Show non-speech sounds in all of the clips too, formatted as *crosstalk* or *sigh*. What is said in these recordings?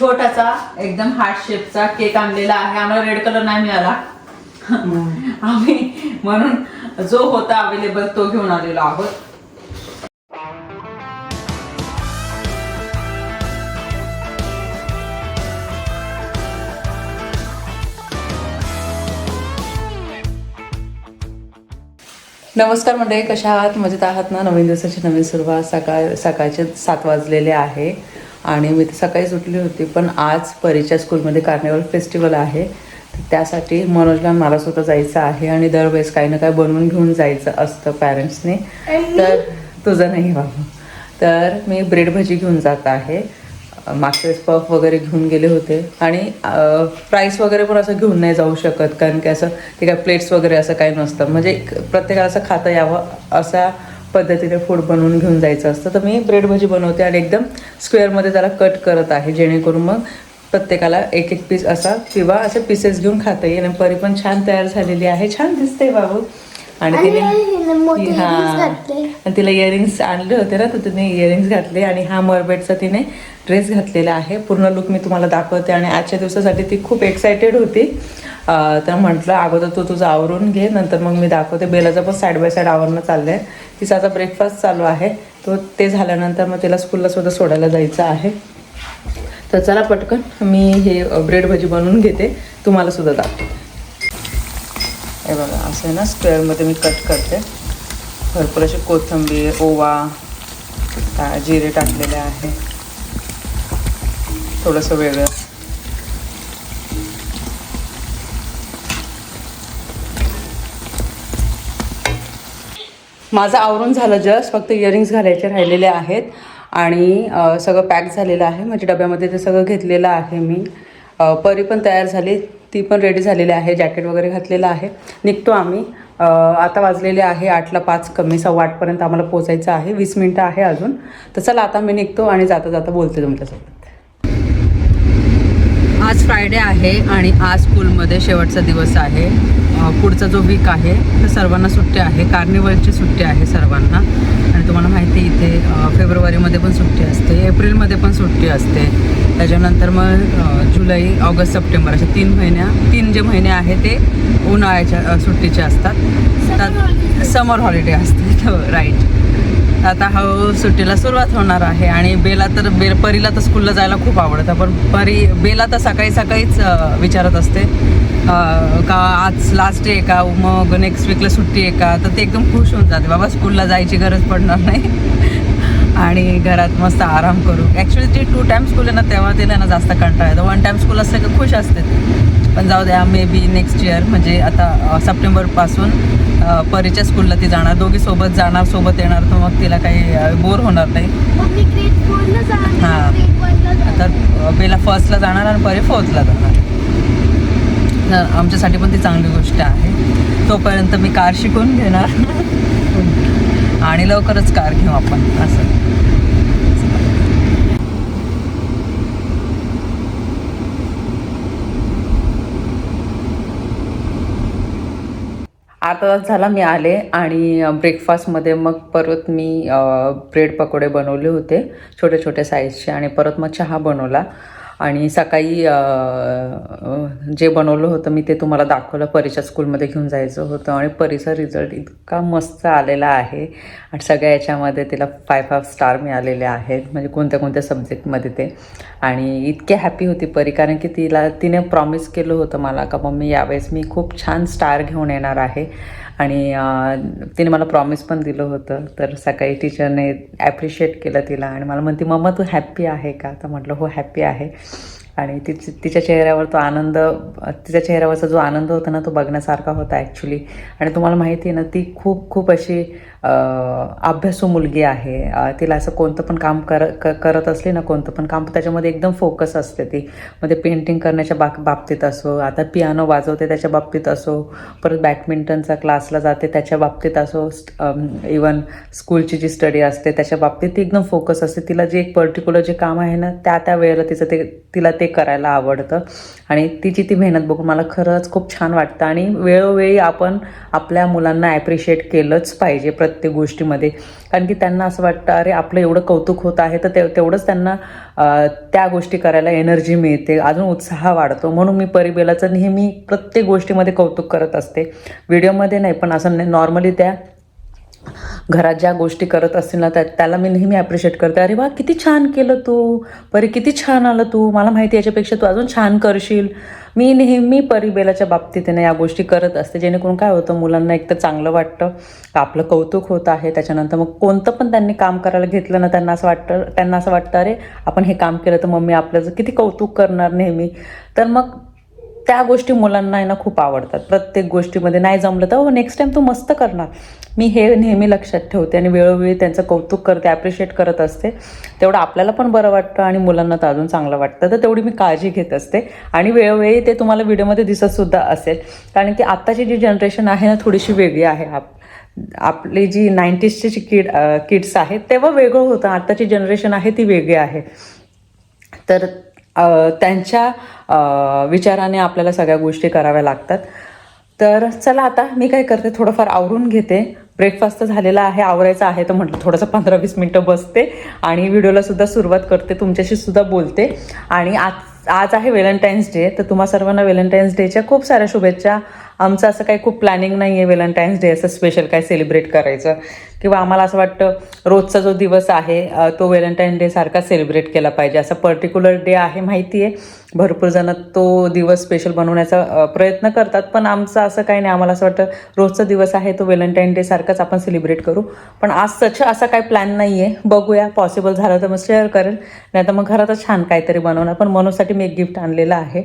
छोटासा एकदम heart शेपचा cake आणलेला आहे. आम्हाला रेड कलर नाही मिळाला. आम्ही म्हणून जो होता अवेलेबल तो घेऊन आलेलो आहोत. नमस्कार मंडळी कशा आहात? मजेत आहात ना? नवीन दिवसाची नवीन सुरुवात सकाळ सकाळचे सात वाजलेले आहे. आणि मी तर सकाळीच उठली होती पण आज परीच्या स्कूलमध्ये कार्निवल फेस्टिवल आहे. त्यासाठी मनोजला मला सुद्धा जायचं आहे आणि दरवेळेस काही ना काही बनवून घेऊन जायचं असतं पॅरेंट्सने तर तुझं नाही बाबू. तर मी ब्रेड भजी घेऊन जात आहे. मागच्या वेळेस पफ वगैरे घेऊन गेले होते. आणि प्राईस वगैरे पण असं घेऊन नाही जाऊ शकत कारण की असं ते काय प्लेट्स वगैरे असं काही नसतं. म्हणजे प्रत्येकाला असं खाता यावं अशा पद्धतीने फूड बनवून घेऊन जायचं असतं. तर मी ब्रेड भजी बनवते आणि एकदम स्क्वेअरमध्ये त्याला कट करत आहे. जेणेकरून मग प्रत्येकाला एक एक पीस असा किंवा असे पीसेस घेऊन खाता येईल आणि परी पण छान तयार झालेली आहे. छान दिसते बाबू. आणि तिने हा. आणि तिला इयरिंग्स आणले होते ना तर तिने इयरिंग्स घातले आणि हा मरबेटचा तिने ड्रेस घातलेला आहे. पूर्ण लुक मी तुम्हाला दाखवते आणि आजच्या दिवसासाठी ती खूप एक्सायटेड होती. तर म्हटलं अगोदर तू तुझं आवरून घे नंतर मग मी दाखवते. बेलाचं पण साईड बाय साईड आवरणं चाललं आहे तिचा आता ब्रेकफास्ट चालू आहे. तो ते झाल्यानंतर मग तिला स्कूलला सुद्धा सोडायला जायचं आहे. तर चला पटकन मी हे ब्रेड भजी बनवून घेते. तुम्हाला सुद्धा दाखवते. हे बघा असं आहे ना स्क्वेअरमध्ये मी कट करते. भरपूर अशी कोथिंबीर ओवा जिरे टाकलेले आहे. थोडंसं वेगळं. माझं आवरून झालं जस्ट फक्त इयरिंग्स घालायचे राहिलेले आहेत आणि सगळं पॅक झालेलं आहे. म्हणजे डब्यामध्ये ते सगळं घेतलेलं आहे मी. परी पण तयार झाली. ती पण रेडी झालेली आहे. जॅकेट वगैरे घातलेलं आहे. निघतो आम्ही. आता वाजलेले आहे आठला पाच कमी सव्वा आठपर्यंत आम्हाला पोचायचं आहे. वीस मिनटं आहे अजून. तर चला आता मी निघतो आणि जाता जाता बोलते तुमच्यासोबत. आज फ्रायडे आहे आणि आज स्कूलमध्ये शेवटचा दिवस आहे. पुढचा जो वीक आहे तर सर्वांना सुट्टी आहे. कार्निवलची सुट्टी आहे सर्वांना. आणि तुम्हाला माहिती आहे इथे फेब्रुवारीमध्ये पण सुट्टी असते एप्रिलमध्ये पण सुट्टी असते. त्याच्यानंतर मग जुलै ऑगस्ट सप्टेंबर असे तीन महिन्या तीन जे महिने आहे ते उन्हाळ्याच्या सुट्टीचे असतात. समर हॉलिडे असते राईट आता हळूहळू सुट्टीला सुरुवात होणार आहे आणि बेला तर बे परीला तर स्कूलला जायला खूप आवडतं पण परी बेला तर सकाळी सकाळीच विचारत असते. का आज लास्ट डे आहे का? मग नेक्स्ट वीकला सुट्टी आहे का? तर ते एकदम खुश होऊन जाते. बाबा स्कूलला जायची गरज पडणार नाही. आणि घरात मस्त आराम करू. ॲक्च्युली ते टू टाइम स्कूल आहे ना तेव्हा तिला ना जास्त कंटाळा येतो. वन टाइम स्कूल असलं की खुश असते. पण जाऊ द्या मे बी नेक्स्ट इयर म्हणजे आता सप्टेंबरपासून परीच्या स्कूलला ती जाणार. दोघी सोबत जाणार सोबत येणार तर मग तिला काही बोर होणार नाही. हां. तर बेला फर्स्टला जाणार आणि परी फोर्थला जाणार. आमच्यासाठी पण ती चांगली गोष्ट आहे. तोपर्यंत मी कार शिकून घेणार. *laughs* आणि लवकरच कार घेऊ आपण. असं. अर्धा तास झाला मी आले आणि ब्रेकफास्टमध्ये मग परत मी ब्रेड पकोडे बनवले होते छोटे छोटे साईजचे आणि परत मग चहा बनवला. आणि सकाळी जे बनवलं होतं मी ते तुम्हाला दाखवलं. परीच्या स्कूलमध्ये घेऊन जायचं होतं आणि परीचा रिझल्ट इतका मस्त आलेला आहे. आणि सगळ्या याच्यामध्ये तिला फाय फाय स्टार मिळालेले आहेत. म्हणजे कोणत्या कोणत्या सब्जेक्टमध्ये ते. आणि इतके हॅपी होती परी कारण की तिला तिने प्रॉमिस केलं होतं मला का मग मी यावेळेस मी खूप छान स्टार घेऊन येणार आहे. आणि तिने मला प्रॉमिस पण दिलं होतं. तर सकाळी टीचरने ॲप्रिशिएट केलं तिला आणि मला म्हणते मम्मा तू हॅप्पी आहे का? तर म्हटलं हो हॅप्पी आहे. आणि तिची तिच्या चेहऱ्यावर तो आनंद तिच्या चेहऱ्यावरचा जो आनंद होता ना तो बघण्यासारखा होता ॲक्च्युली आणि तुम्हाला माहिती आहे ना ती खूप खूप अशी अभ्यासू मुलगी आहे तिला असं कोणतं पण काम कर क- करत असली ना कोणतं पण काम त्याच्यामध्ये एकदम फोकस असते ती. मध्ये पेंटिंग करण्याच्या बा बाबतीत असो आता पियानो वाजवते त्याच्या बाबतीत असो परत बॅडमिंटनचा क्लासला जाते त्याच्या बाबतीत असो इवन स्कूलची जी स्टडी असते त्याच्या बाबतीत ती एकदम फोकस असते. तिला जे एक पर्टिक्युलर जे काम आहे ना त्या त्या वेळेला तिचं ते तिला ते करायला आवडतं. आणि तिची ती मेहनत बघून मला खरंच खूप छान वाटतं. आणि वेळोवेळी आपण आपल्या मुलांना ॲप्रिशिएट केलंच पाहिजे. प्रत्येक प्रत्येक गोष्टीमध्ये. कारण की त्यांना असं वाटतं अरे आपलं एवढं कौतुक होत आहे तर ते तेवढंच त्यांना त्या गोष्टी करायला एनर्जी मिळते अजून उत्साह वाढतो. म्हणून मी परिबेलाचं नेहमी प्रत्येक गोष्टीमध्ये कौतुक करत असते. व्हिडिओमध्ये नाही पण असं नॉर्मली त्या घरात ज्या गोष्टी करत असतील ना त्या त्याला मी नेहमी ॲप्रिशिएट करते. अरे वा किती छान केलं तू. परी किती छान आलं तू. मला माहिती याच्यापेक्षा तू अजून छान करशील. मी नेहमी परिबेलाच्या बाबतीत या गोष्टी करत असते. जेणेकरून काय होतं मुलांना एक तर चांगलं वाटतं. का आपलं कौतुक होत आहे. त्याच्यानंतर मग कोणतं पण त्यांनी काम करायला घेतलं ना त्यांना असं वाटतं त्यांना असं वाटतं अरे आपण हे काम केलं तर मम्मी आपल्याचं किती कौतुक करणार नेहमी. तर मग त्या गोष्टी मुलांना आहे ना खूप आवडतात. प्रत्येक गोष्टीमध्ये नाही जमलं तर हो नेक्स्ट टाईम तू मस्त करणार. मी हे नेहमी लक्षात ठेवते आणि वेळोवेळी त्यांचं कौतुक करते ॲप्रिशिएट करत असते. तेवढं आपल्याला पण बरं वाटतं आणि मुलांना तर अजून चांगलं वाटतं. तर तेवढी मी काळजी घेत असते. आणि वेळोवेळी ते तुम्हाला व्हिडिओमध्ये दिसतसुद्धा असेल. कारण की आत्ताची जी जनरेशन आहे ना थोडीशी वेगळी आहे. आप आपली जी नाईन्टीजची जी किड किड्स आहेत तेव्हा वेगळं होतं. आत्ताची जनरेशन आहे ती वेगळी आहे. तर त्यांच्या विचाराने आपल्याला सगळ्या गोष्टी कराव्या लागतात. तर चला आता मी काय करते थोडंफार आवरून घेते. ब्रेकफास्ट तर झालेला आहे आवरायचं आहे तर म्हटलं थोडंसं पंधरा वीस मिनटं बसते आणि व्हिडिओला सुद्धा सुरुवात करते तुमच्याशी सुद्धा बोलते. आणि आज आज आहे व्हॅलेंटाईन्स डे तर तुम्हा सर्वांना व्हॅलेंटाईन्स डेच्या खूप साऱ्या शुभेच्छा आमचं असं काही खूप प्लॅनिंग नाही आहे व्हॅलेंटाईन्स डे असं स्पेशल काय सेलिब्रेट करायचं. किंवा आम्हाला असं वाटतं रोजचा जो दिवस आहे तो व्हॅलेंटाईन डे सारखा सेलिब्रेट केला पाहिजे. असं पर्टिक्युलर डे आहे माहिती आहे भरपूर जण तो दिवस स्पेशल बनवण्याचा प्रयत्न करतात. पण आमचं असं काही नाही. आम्हाला असं वाटतं रोजचा दिवस आहे तो व्हॅलेंटाईन डे सारखाच आपण सेलिब्रेट करू. पण आज सच असा काही प्लॅन नाही आहे बघूया. पॉसिबल झालं तर मग शेअर करेल. नाही तर मग घरातच छान काहीतरी बनवणार. पण मनोसाठी मी एक गिफ्ट आणलेलं आहे.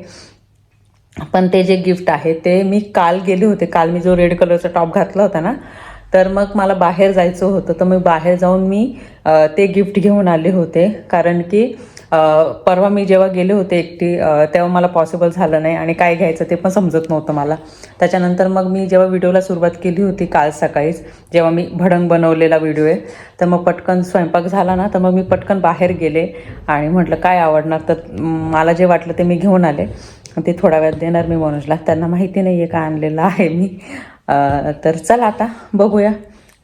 पण ते जे गिफ्ट आहे ते मी काल गेले होते. काल मी जो रेड कलरचा टॉप घातला होता ना तर मग मला बाहेर जायचं होतं. तर मी बाहेर जाऊन मी ते गिफ्ट घेऊन आले होते. कारण की परवा मी जेव्हा गेले होते एकटी तेव्हा मला पॉसिबल झालं नाही आणि काय घ्यायचं ते पण समजत नव्हतं मला. त्याच्यानंतर मग मी जेव्हा व्हिडिओला सुरुवात केली होती काल सकाळीच जेव्हा मी भडंग बनवलेला व्हिडिओ आहे तर मग पटकन स्वयंपाक झाला ना तर मग मी पटकन बाहेर गेले आणि म्हटलं काय आवडणार? तर मला जे वाटलं ते मी घेऊन आले. ते थोड्या वेळात देणार मी मनोजला. त्यांना माहिती नाही आहे का आणलेलं आहे मी. तर चला आता बघूया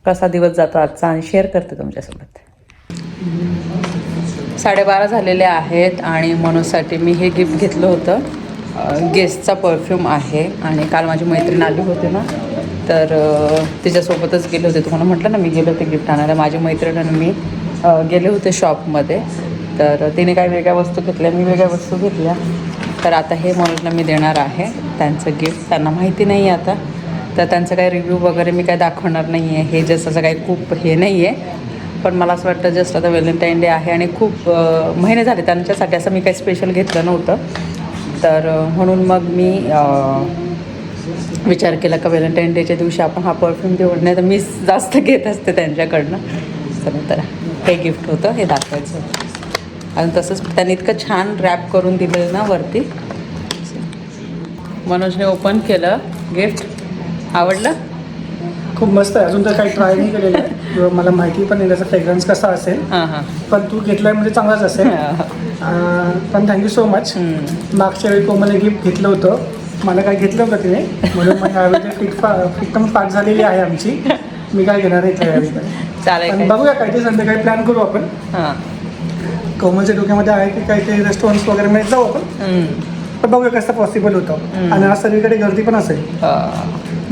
कसा दिवस जातो आजचा आणि शेअर करते तुमच्यासोबत. साडेबारा झालेले आहेत आणि मनोजसाठी मी हे गिफ्ट घेतलं होतं. गेस्टचा परफ्यूम आहे आणि काल माझी मैत्रीण आली होती ना तर तिच्यासोबतच गेले होते. तुम्हाला म्हटलं ना मी गेले होते गिफ्ट आणायला. माझी मैत्रीण आणि मी गेले होते शॉपमध्ये तर तिने काही वेगळ्या वस्तू घेतल्या मी वेगळ्या वस्तू घेतल्या. तर आता हे मनोजला मी देणार आहे. त्यांचं गिफ्ट त्यांना माहिती नाही आहे आता. तर त्यांचं काही रिव्ह्यू वगैरे मी काय दाखवणार नाही आहे हे जस्ट असं काही खूप हे नाही आहे पण मला असं वाटतं जस्ट आता व्हॅलेंटाईन डे आहे आणि खूप महिने झाले त्यांच्यासाठी असं मी काही स्पेशल घेतलं नव्हतं. तर म्हणून मग मी विचार केला का व्हॅलेंटाईन डेच्या दिवशी आपण हा परफ्यूम देऊ. नाही तर मी जास्त घेत असते त्यांच्याकडनं. तर हे गिफ्ट होतं. हे दाखवायचं होतं. आणि तसंच त्यांनी इतकं छान रॅप करून दिलं ना वरती. मनोजने ओपन केलं गिफ्ट आवडलं? खूप मस्त आहे. अजून तर काही ट्राय नाही केलेलं आहे. *laughs* मला माहिती पण नाही त्याचा फ्रेग्रन्स कसा असेल. हां हां. पण तू घेतलाय म्हणजे चांगलाच असेल. पण थँक्यू सो मच. मागच्या वेळी कोमलने गिफ्ट घेतलं होतं. मला काय घेतलं होतं तिने म्हणून मग यावेळी फिट फा एकदम पाठ झालेली आहे आमची. मी काय घेणार आहे यावेळी *laughs* पण. बघूया काय ते संध्याकाळी प्लॅन करू आपण. हां कोमलच्या डोक्यामध्ये आहे की काही ते रेस्टॉरंट्स वगैरे मध्ये जाऊ आपण. पण बघूया कसं पॉसिबल होतं. आणि आज सगळीकडे गर्दी पण असेल.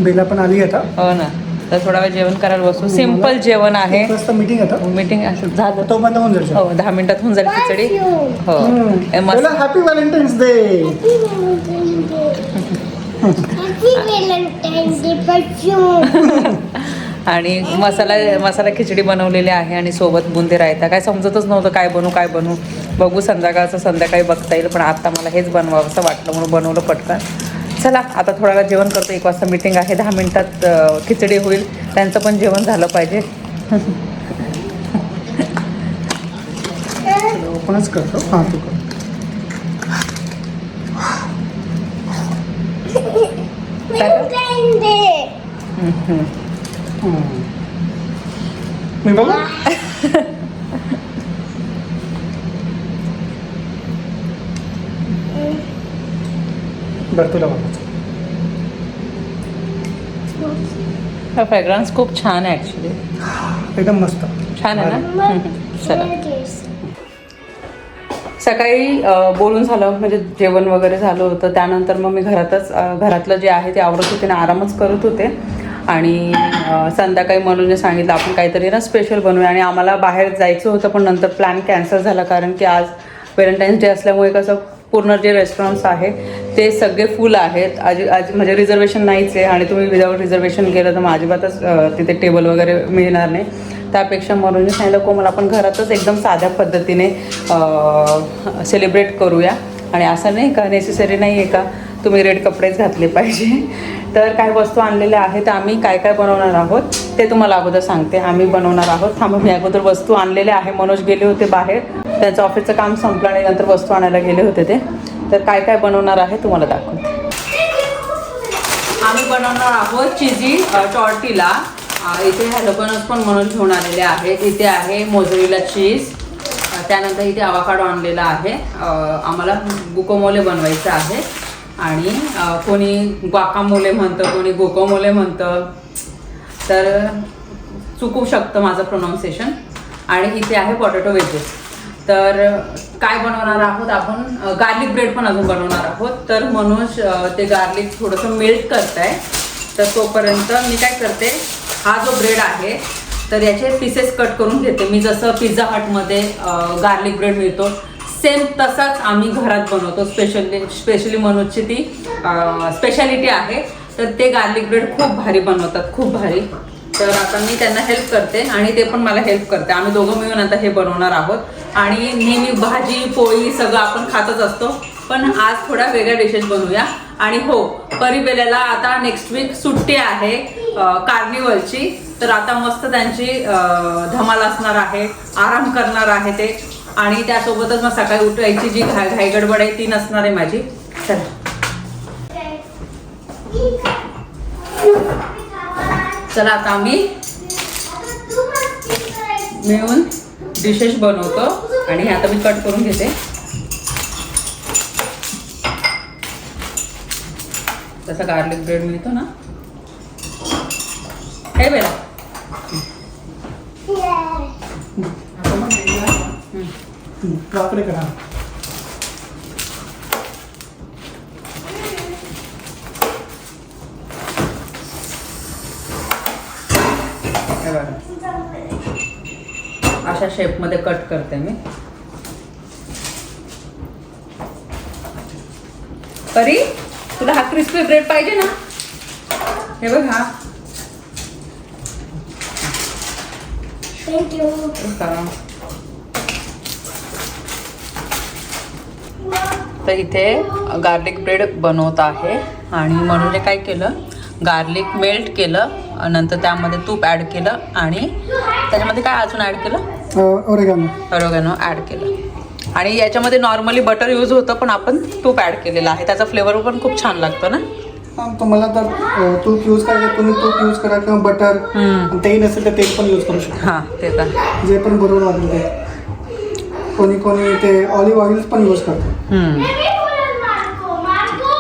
बेला पण आली आता. हो ना. तर थोडा वेळ जेवण करायला बसू. सिंपल जेवण आहे. एक वाजता मीटिंग आता. मीटिंग असं झालं. तो बंद होऊन जाईल. हो दहा मिनिटात होऊन जाईल खिचडी. हो. Happy Valentine's day Valentine's Day, Pachu. *laughs* *laughs* आणि मसाला मसाला खिचडी बनवलेली आहे आणि सोबत बुंदी रायता. काय समजतच नव्हतं काय बनवू काय बनवू बघू संध्याकाळचं संध्याकाळी बघता येईल पण आता मला हेच बनवावं असं वाटलं म्हणून बनवलं पटकन. चला आता थोडा वेळ जेवण करतो. एक वाजता मीटिंग आहे. दहा मिनिटात खिचडी होईल. त्यांचं पण जेवण झालं पाहिजे. ओपनच करतो. हां तू कर. मी बघू बरं तुला बघायचं फ्रेग्रन्स खूप छान आहे ॲक्च्युली एकदम मस्त छान आहे ना. चला. सकाळी बोलून झालं म्हणजे जेवण वगैरे झालं होतं. त्यानंतर मग मी घरातच घरातलं जे आहे ते आवरत होते आणि आरामच करत होते. आणि संध्याकाळी मनोजने सांगितलं आपण काहीतरी ना स्पेशल बनवूया. आणि आम्हाला बाहेर जायचं होतं पण नंतर प्लॅन कॅन्सल झाला कारण की आज व्हॅलेंटाईन्स डे असल्यामुळे कसं पूर्ण जे रेस्टॉरंट्स आहे ते सगळे फुल आहेत. आज आज म्हणजे रिझर्वेशन नाहीच आहे आणि तुम्ही विदाऊट रिझर्वेशन केलं तर मग अजिबातच तिथे टेबल वगैरे मिळणार नाही. त्यापेक्षा मनोजने सांगितलं को मला आपण घरातच एकदम साध्या पद्धतीने सेलिब्रेट करूया. आणि असं नाही का नेसेसरी नाही आहे का तुम्ही रेड कपडेच घातले पाहिजे. तर काय वस्तू आणलेल्या आहेत आम्ही काय काय बनवणार आहोत ते तुम्हाला अगोदर सांगते. आम्ही बनवणार आहोत. थांबा मी अगोदर वस्तू आणलेल्या आहे. मनोज गेले होते बाहेर. त्यांचं ऑफिसचं काम संपलं आणि नंतर वस्तू आणायला गेले होते ते. तर काय काय बनवणार आहे तुम्हाला दाखवते. आम्ही बनवणार आहोत चिजी टॉर्टीला. इथे हॅलोकनस पण म्हणून घेऊन आलेले आहेत इथे आहे मोजरीला चीज. त्यानंतर इथे आवाकाडो आणलेला आहे. आम्हाला गुकोमोले बनवायचं आहे. आणि कोणी ग्वाकामोले म्हणतं कोणी गोकोमोले म्हणतं. तर चुकू शकतं माझं प्रोनाऊन्सिएशन आणि इथे आहे पॉटॅटो वेजेस तर काय बनवणार आहोत आपण? गार्लिक ब्रेड पण अजून बनवणार आहोत. तर मनोज ते गार्लिक थोडंसं मेल्ट करत आहे तर तोपर्यंत मी काय करते? हा जो ब्रेड आहे तर याचे पीसेस कट करून घेते. मी जसं पिझ्झा हटमध्ये गार्लिक ब्रेड मिळतो सेम तसाच आम्ही घरात बनवतो. स्पेशली स्पेशली मनोजची ती स्पेशालिटी आहे. तर ते गार्लिक ब्रेड खूप भारी बनवतात खूप भारी. तर आता मी त्यांना हेल्प करते आणि ते पण मला हेल्प करते. आम्ही दोघं मिळून आता हे बनवणार आहोत. आणि नेहमी भाजी पोळी सगळं आपण खातच असतो. पण आज थोड्या वेगळ्या डिशेस बनवूया. आणि हो परिबेल्याला आता नेक्स्ट वीक सुट्टी आहे कार्निवलची तर आता मस्त त्यांची धमाल असणार आहे आराम करणार आहे ते. आणि त्यासोबतच मग सकाळी उठायची जी घाई घाई गडबड आहे ती नसणार आहे माझी. चला. चला आता आम्ही मिळून डिशेस बनवतो आणि हे आता मी कट करून घेते. तसा गार्लिक ब्रेड मिळतो ना. हे बेला वाकडे करा. हे बघा. अशा शेपमध्ये कट करते मी. परी तुला हा क्रिस्पी ब्रेड पाहिजे ना? हे बघ हा. Thank you. करा. तर इथे गार्लिक ब्रेड बनवत आहे. आणि म्हणून काय केलं? गार्लिक मेल्ट केलं. नंतर त्यामध्ये तूप ॲड केलं. आणि त्याच्यामध्ये काय अजून ॲड केलं? ओरेगानो ऑरेगॅनो ॲड केलं. आणि याच्यामध्ये नॉर्मली बटर यूज होतं पण आपण तूप ॲड केलेलं आहे. त्याचा फ्लेवर पण खूप छान लागतो ना? तुम्हाला तर तूप यूज करायचं तुम्ही तूप यूज करा किंवा बटर. तेही नसेल तर तेल पण यूज करू शकता. हां ते तर. जे पण बरोबर वाटेल ते. कोणी कोणी ते ऑलिव्ह ऑइल पण यूज करतात. हम्म.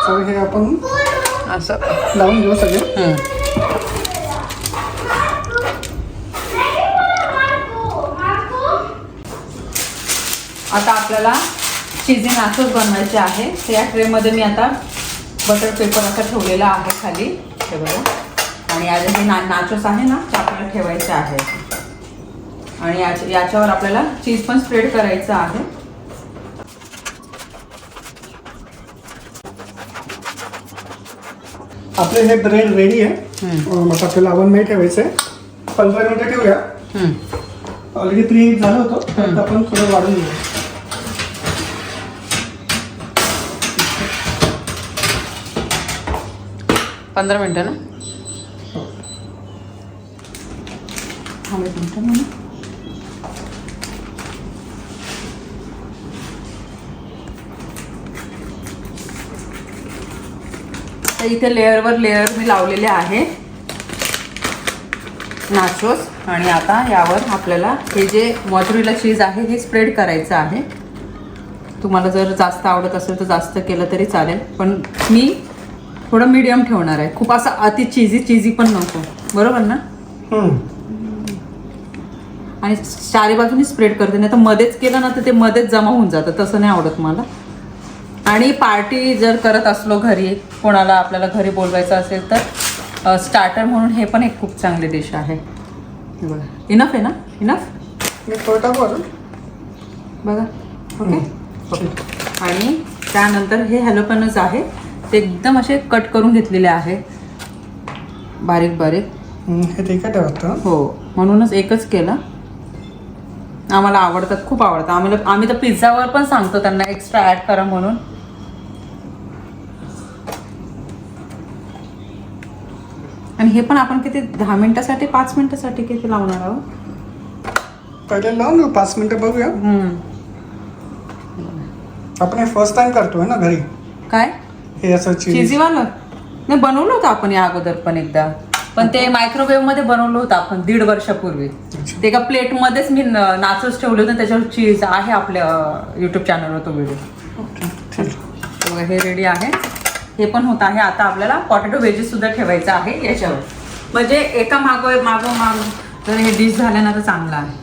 तर हे आपण असं. लावून घेऊ सगळे. हम्म. आता आपल्याला चिझी नाचोस बनवायचे आहे. तर या ट्रेमध्ये मी आता बटर पेपर असा ठेवलेला आहे खाली. हे बघा. आणि या जे ना नाचोस आहे ना ते आपल्याला ठेवायचे आहे आणि याच्या याच्यावर आपल्याला चीज पण स्प्रेड करायचं आहे. आपले हे ब्रेड रेडी आहे. मग आपल्याला ओव्हनमध्ये ठेवायचं आहे पंधरा मिनिटं ठेवूया. ऑलरेडी प्री झालं होतं. तर आपण थोडं वाढून घेऊ पंधरा मिनटं ना थांब एक मिनटं म्हणून तर इथे लेअरवर लेअर मी लावलेले आहे. नाचोस आणि आता यावर आपल्याला हे जे मॉजरीला चीज आहे हे स्प्रेड करायचं आहे. तुम्हाला जर जास्त आवडत असेल तर जास्त केलं तरी चालेल. पण मी थोडं मीडियम ठेवणार आहे. खूप असं अति चिझी चिझी पण नको. बरोबर ना. आणि चारी बाजूनी स्प्रेड करते. नाही तर मध्येच केलं ना तर ते मध्येच जमा होऊन जातं. तसं नाही आवडत मला. आणि पार्टी जर करत असलो घरी कोणाला आपल्याला घरी बोलवायचं असेल तर स्टार्टर म्हणून हे पण एक खूप चांगली डिश आहे. हे बघा. इनफ आहे ना? इनफ मी थोडं अजून बघा. ओके? ओके. आणि त्यानंतर हे हॅलोपनच आहे. ते एकदम असे कट करून घेतलेले आहे. बारीक बारीक. हे तिखट वाटतं. हो. म्हणूनच एकच केलं. आम्हाला आवडतात खूप आवडतात. आम्हाला आम्ही तर पिझ्झावर पण सांगतो त्यांना एक्स्ट्रा ॲड करा म्हणून. आणि हे पण आपण किती दहा मिनिटासाठी पाच मिनिटासाठी किती लावणार आहोत? पहिले लावून घेऊ पाच मिनिटं बघूया. आपण हे फर्स्ट टाइम करतोय ना घरी. काय? हे असं नाही बनवलं होतं आपण या अगोदर पण एकदा. पण ते मायक्रोवेव्हमध्ये बनवलं होतं आपण दीड वर्षापूर्वी. ते एका प्लेटमध्येच मी न- नाचच ठेवले होते त्याच्यावर चीज आहे आपल्या युट्यूब चॅनलवर तो व्हिडिओ हे रेडी आहे. हे पण होत आहे. आता आपल्याला पॉटॅटो व्हेजेस सुद्धा ठेवायचं आहे याच्यावर. म्हणजे एका माग माग माग जर हे डिश झालं ना तर चांगलं आहे.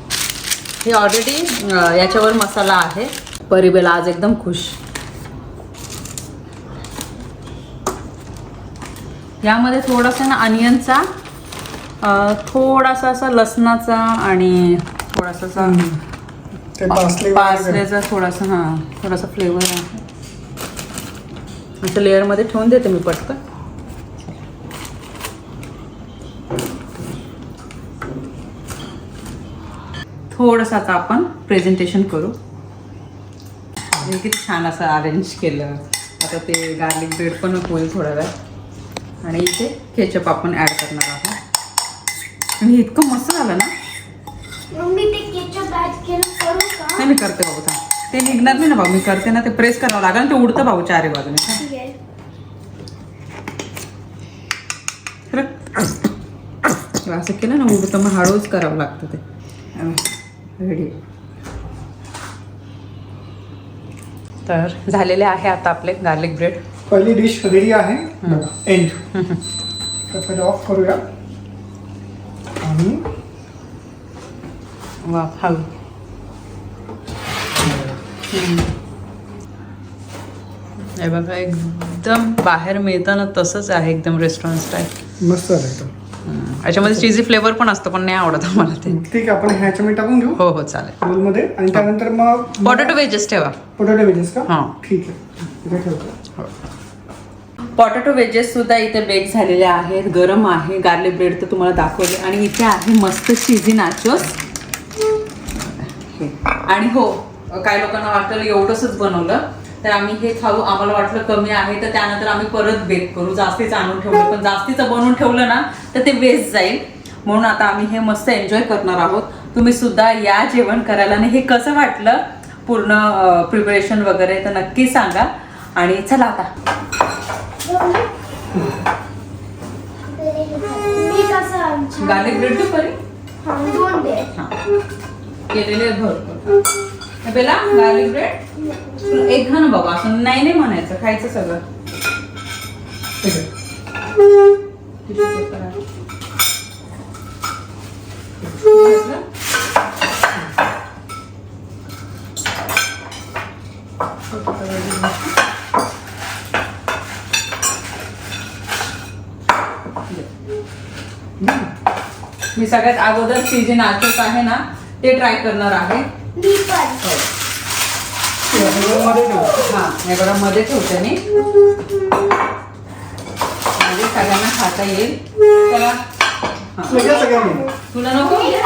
हे ऑलरेडी याच्यावर मसाला आहे. परिबेला आज एकदम खुश. यामध्ये थोडासा ना अनियनचा थोडासा असा लसणाचा आणि थोडासा असा ते पासले वगैरे. पासल्याचा थोडासा हां थोडासा फ्लेवर आहे. असं लेअरमध्ये ठेवून देते मी पटकन. थोडंसं आता आपण प्रेझेंटेशन करू. किती छान असं अरेंज केलं. आता ते गार्लिक ब्रेड पण होईल थोडा वेळ. आणि इथे केचप आपण ॲड करणार आहोत. आणि इतकं मस्त झालं ना? मम्मी ते केचप ऍड केलं करू का? नाही मी करते थांब. ते निघणार नाही ना भाऊ मी करते ना ते प्रेस करावं लागेल ते उडतं भाऊ चारी बाजूने. असं केलं ना उडतं मग हळूच करावं लागतं ते. रेडी तर झालेले आहे आता आपले गार्लिक ब्रेड पहिली डिश रेडी आहे. एंड तर पहिले ऑफ करूया. आणि वा हळू. हे बघा एकदम बाहेर मिळतं ना तसंच आहे एकदम रेस्टॉरंट स्टाईल मस्त याच्यामध्ये चिझी फ्लेवर पण असतो पण नाही आवडत आम्हाला ते. ठीक आहे आपण ह्याच्यामध्ये टाकून घेऊ? हो हो चालेल. बोलमध्ये. आणि त्यानंतर मग पॉटॅटो वेजेस ठेवा. पोटॅटो व्हेजेस का? हां. ठीक आहे. ठेवतो. पॉटॅटो वेजेस सुद्धा इथे बेक झालेले आहेत. गरम आहे. गार्लिक ब्रेड तर तुम्हाला दाखवले. आणि इथे आहे मस्त चिझी नाचोस आणि हो काही लोकांना वाटलं एवढंच बनवलं. तर आम्ही हे खाऊ आम्हाला वाटलं कमी आहे तर त्यानंतर आम्ही परत बेक करू. जास्तीच आणून ठेवलं पण जास्तीचं बनवून ठेवलं ना तर ते वेस्ट जाईल. म्हणून आता आम्ही हे मस्त एन्जॉय करणार आहोत. तुम्ही सुद्धा या जेवण करायला. आणि हे कसं वाटलं? पूर्ण प्रिपरेशन वगैरे तर नक्की सांगा. आणि चला आता. गार्लिक ब्रेड देऊ परी? दोन दे हा. केलेले भरपूर. बेला गार्लिक ब्रेड एक घाण बाबा असं नाही नाही म्हणायचं खायचं सगळं. मी सगळ्यात अगोदर जे नाचोस आहे ना ते ट्राय करणार आहे. मी पण ठेवू. हा हे बघा मध्ये ठेवते मी. म्हणजे सगळ्यांना खाता येईल. चला. हा. सगळ्या सगळ्यांनी तुला नको? हे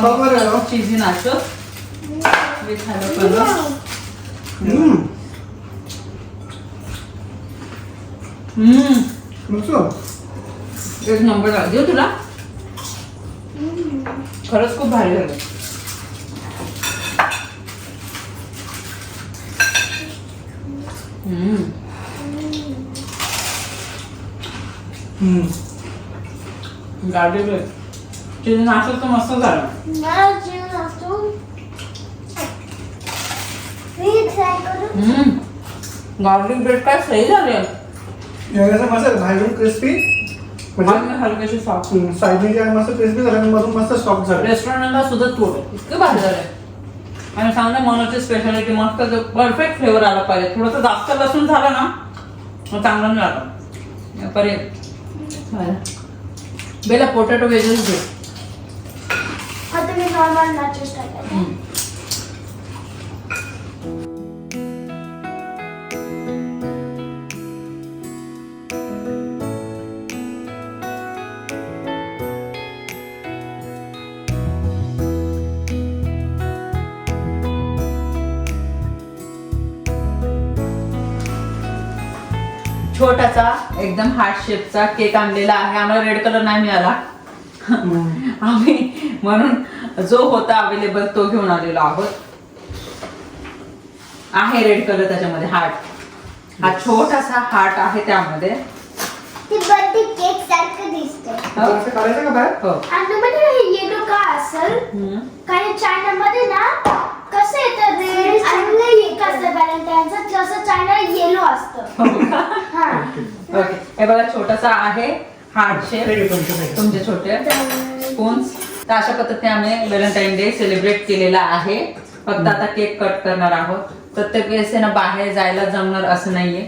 हो, बरं. बघा चिझी नाचो हम्म. हम्म. एक नंबर देऊ तुला. खरंच खूप भारी झालं हम्म. हम्म. गाडी तर मस्त झालं. गार्लिक ब्रेड काय सही झाले? मस्त बाहेरून क्रिस्पी म्हणजे हलकेशी सॉफ्ट साईडने मस्त क्रिस्पी झालं मधून मस्त सॉफ्ट झालं. रेस्टॉरंटला सुद्धा तोड इतकं भारी झालंय. आणि सांगा मनोची स्पेशालिटी मस्त परफेक्ट फ्लेवर आला पाहिजे. थोडंसं जास्त लसूण झालं ना मग चांगलं नाही लागलं परे. बेला पोटॅटो वेगळीच घे. छोटासा एकदम हार्ट शेपचा केक आणलेला आहे. आम्हाला रेड कलर नाही मिळाला. आम्ही म्हणून जो होता अवेलेबल तो घेऊन आलेलो आहोत. आहे रेड कलर त्याच्यामध्ये हार्ट हा छोटासा हार्ट आहे त्यामध्ये. असं काढायचं का बाहेर? हो. आणि म्हणजे हे येलो का असेल? हम्म. काही चायनामध्ये ना कसं येतं रेड आणि एक असतं व्हॅलेंटाईनचं येलो असतं. हो हा. ओके. हे बघा छोटासा आहे हार्ट शेप ठीक आहे तुमचं छोटे स्पून्स तर अशा पद्धतीने आम्ही व्हॅलेंटाईन डे सेलिब्रेट केलेला आहे. फक्त आता केक कट करणार आहोत. प्रत्येक वेळेस आहे ना बाहेर जायला जमणार असं नाहीये.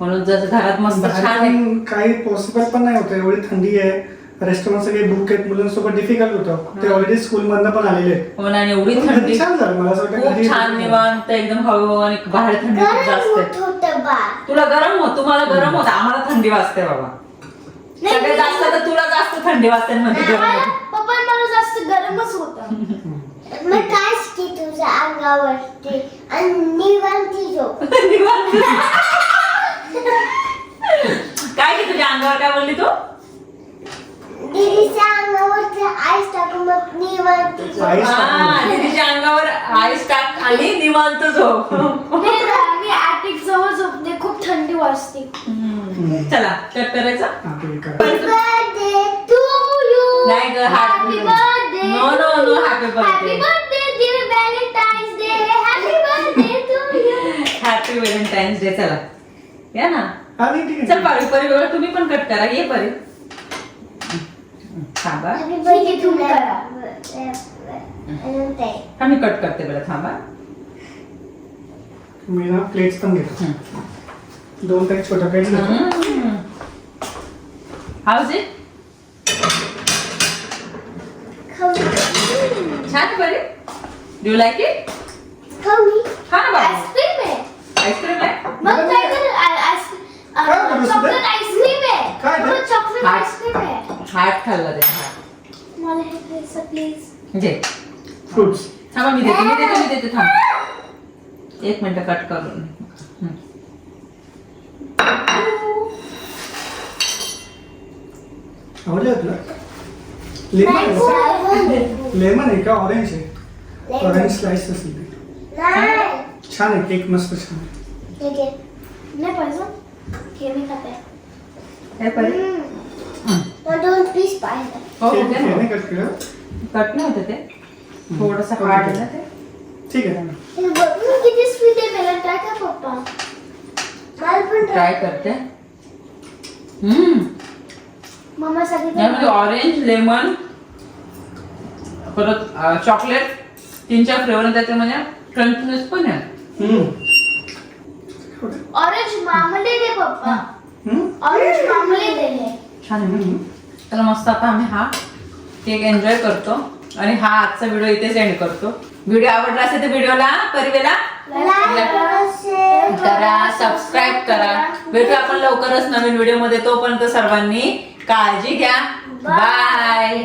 म्हणून जर घरात मस्त बाहेर छान पण काही पॉसिबल पण नाही होतं. एवढी थंडी आहे. रेस्टॉरंट सगळे बुक आहेत मुलांसोबत डिफिकल्ट होतं. ते ऑलरेडी स्कूल मधनं पण आलेले आहेत. हो ना आणि एवढी थंडी. छान झालं मला असं वाटतं खूप घरी- छान निवांत एकदम हळू आणि बाहेर थंडी खूप जास्त आहे. तुला गरम होत तुम्हाला गरम होत आम्हाला थंडी वाजते बाबा. नाही, सगळ्यात जास्त तर तुला जास्त थंडी वाजते आणि गरम होते. पप्पा मला जास्त गरमच होतं. मग की तुझ्या अंगावरती? आणि निवांती झोप. *laughs* काय की तुझ्या अंगावर काय बोलली तू? दीदीच्या अंगावरती आईस टाकून मग निवांती झोप. आईस टाकून. हा, दीदीच्या अंगावर आईस टाक आणि निवांत झोप. नाही ना, मी attic जवळ झोपते खूप थंडी वाजते. चला कट करायचा? हा, ठीक आहे. बर्थडे टू यू नाही ग, happy birthday no, happy birthday. Happy birthday dear Valentine's day happy birthday to you happy Valentine's day चला. या ना. आहे. चल पारी परी बरोबर तुम्ही पण कट करा. ये परी. थांबा. हॅपी बर्थडे तुम्ही करा. हा. मी कट करते बरं थांबा. मी ना प्लेट्स पण घेतो. दोन काही छोट्या प्लेट्स घेतो. हाऊस इट छान बरी. डू यू लाईक इट कमी खा ना बाबा. आईस्क्रीम आहे. आईस्क्रीम आहे? मग काय तर चॉकलेट? आईस्क्रीम आहे. ते? मग चॉकलेट हाय. आईस्क्रीम आहे. हार्ट खाल्ला ते हार्ट मला हे खायचं प्लीज घे. फ्रुट्स थांबा मी देते मी देते मी देते थांब. एक मिनिट कट करून. हं. आवडलं तुला? लेमन आहे का? लेमन आहे का? ऑरेंज आहे. ऑरेंज स्लाइस असेल ते. नाही छान आहे केक मस्त छान आहे. नाही पाहिजे हे. मी खाते. हे दोन पीस पाहिजे हो ना. नाही कट केलं? कट नाही होते ते. थोडस हार्ड आहे ना ते. ठीक आहे. हे बघ मी किती स्वीट आहे मला ट्राय कर पप्पा. मला पण ट्राय ट्राय करते. हम्म. मम्मा यामध्ये सांगितलं ऑरेंज लेमन परत चॉकलेट तीन चार फ्लेवर त्याच्यामध्ये क्रंचनेस पण आहे. हम्म. ऑरेंज मामलेट आहे पप्पा. हम्म? ऑरेंज मामलेट आहे. छान आहे ना? तर मस्त आता आम्ही हा केक एन्जॉय करतो. आणि हा आजचा व्हिडिओ इथेच एंड करतो. व्हिडिओ आवडला असेल तर व्हिडिओला परिवेला करा सबस्क्राईब करा भेटू आपण लवकरच नवीन व्हिडिओमध्ये. तोपर्यंत सर्वांनी काळजी घ्या. बाय